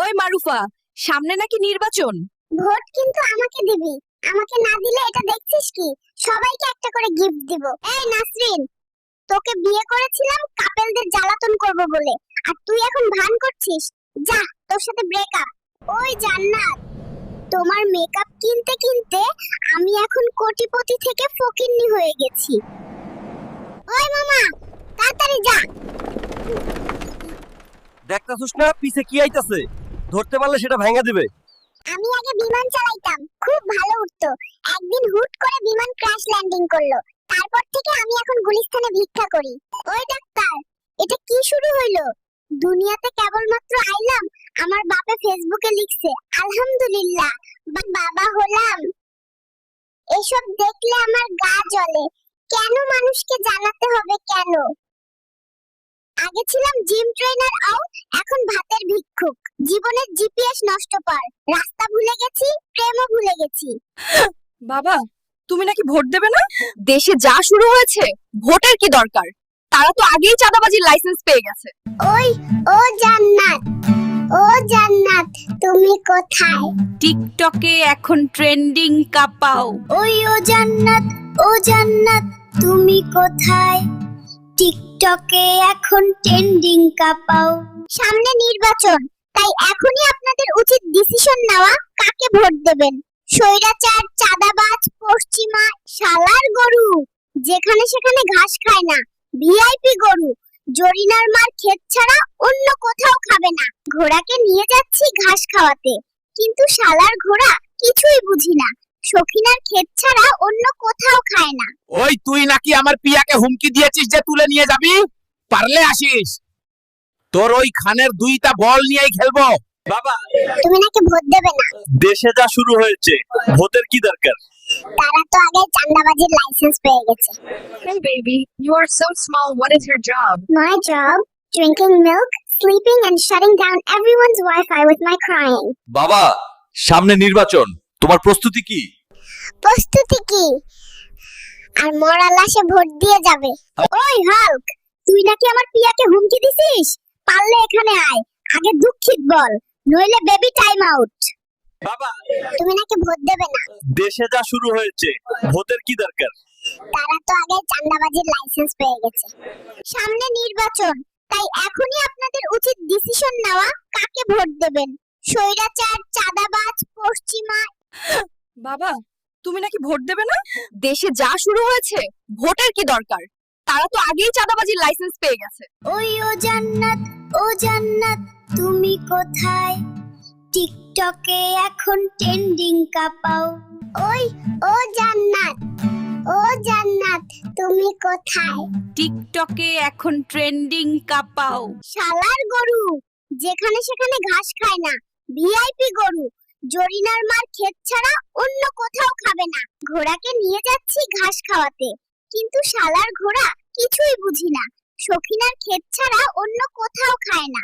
ওই মারুফা সামনে নাকি নির্বাচন? ভোট কিন্তু আমাকে দিবি। আমাকে না দিলে এটা দেখছিস কি? সবাইকে একটা করে গিফট দিব। এই নাসরিন তোকে বিয়ে করেছিলাম কাপেলদের জ্বালাতন করব বলে। আর তুই এখন ভান করছিস? যা তোর সাথে ব্রেকআপ ওই জান্নাত তোমার মেকআপ কিনতে কিনতে আমি এখন কোটিপতি থেকে ফকিন্নি হয়ে গেছি। ওই মামা তাড়াতাড়ি যা। দেখতাছিস না পিছে কি আইতাছে? ধরতে পারলে সেটা ভেঙে দিবে। আমি আগে বিমান চালাইতাম, খুব ভালো উঠতো। একদিন হুট করে বিমান ক্র্যাশ ল্যান্ডিং করল। তারপর থেকে আমি এখন গুলিস্তানে ভিক্ষা করি। ওই ডাক্তার, এটা কি শুরু হইল? দুনিয়াতে কেবলমাত্র আইলাম, আমার বাপে ফেসবুকে লিখছে, আলহামদুলিল্লাহ বাবা হলাম। এসব দেখলে আমার গা জ্বলে। কেন মানুষকে জানাতে হবে কেন? আগে ছিলাম জিম ট্রেনার আও এখন ভিক্ষুক জীবনের জিপিএস নষ্ট পার রাস্তা ভুলে গেছি প্রেমও ভুলে গেছি। বাবা তুমি নাকি ভোট দেবে না? দেশে যা শুরু হয়েছে ভোটের কি দরকার? তারা তো আগেই চাঁদাবাজির লাইসেন্স পেয়ে গেছে। ওই ও জান্নাত ও জান্নাত তুমি কোথায়? টিকটকে এখন ট্রেন্ডিং কাপাও। ওই ও জান্নাত ও জান্নাত তুমি কোথায়? টিকটকে এখন ট্রেন্ডিং কাপাও। সামনে নির্বাচন তাই এখনই আপনাদের উচিত ডিসিশন নেওয়া কাকে ভোট দেবেন? স্বৈরাচার, চাঁদাবাজ, পশ্চিমা, শালার গরু। যেখানে সেখানে ঘাস খায় না। ভিআইপি গরু। জরিনার মার ক্ষেত ছাড়া অন্য কোথাও খাবে না। ঘোড়াকে নিয়ে যাচ্ছি ঘাস খাওয়াতে। কিন্তু শালার ঘোড়া কিছুই বুঝি না। সখিনার ক্ষেত ছাড়া অন্য কোথাও খায় না। ওই তুই নাকি আমার পিয়াকে হুমকি দিয়েছিস যে তুলে নিয়ে যাবি? পারলে আসিস। তোর ওই খানের দুইটা বল নিয়েই খেলব। বাবা তুমি নাকি ভোট দেবে না? দেশে যা শুরু হয়েছে ভোটের কি দরকার? তারা তো আগে চান্দাবাজির লাইসেন্স পেয়ে গেছে। Hey baby, you are so small. What is your job? My job? Drinking milk, sleeping and shutting down everyone's Wi-Fi with my crying. বাবা সামনে নির্বাচন। তোমার প্রস্তুতি কি? প্রস্তুতি কি? আর মরা লাশে ভোট দিয়ে যাবে। ওই হাল্ক তুই নাকি আমার পিয়াকে হুমকি দিছিস? পারলে এখানে আয়। আগে দুঃখিত বল নইলে বেবি টাইম আউট বাবা। তুমি নাকি ভোট দেবে না? দেশে যা শুরু হয়েছে ভোটের কি দরকার? তারা তো আগে চান্দাবাজির লাইসেন্স পেয়ে গেছে। সামনে নির্বাচন তাই এখনই আপনাদের উচিত ডিসিশন নেওয়া কাকে ভোট দেবেন। স্বৈরাচার চাঁদাবাজ পশ্চিমা। বাবা তুমি নাকি ভোট দেবে না? দেশে যা শুরু হয়েছে ভোটের কি দরকার? তারা তো আগেই চাঁদাবাজির লাইসেন্স পেয়ে গেছে। ওই ও জান্নাত ও জান্নাত তুমি কোথায়? টিকটকে এখন ট্রেন্ডিং কাপাও। ওই ও জান্নাত ও জান্নাত তুমি কোথায়? টিকটকে এখন ট্রেন্ডিং কাপাও। শালার গরু যেখানে সেখানে ঘাস খায় না ভিআইপি গরু জরিনার মার ক্ষেত ছাড়া অন্য কোথাও খাবে না। ঘোড়াকে নিয়ে যাচ্ছি ঘাস খাওয়াতে কিন্তু শালার ঘোড়া কিছুই বুঝি না। সখিনার ক্ষেত ছাড়া অন্য কোথাও খায় না।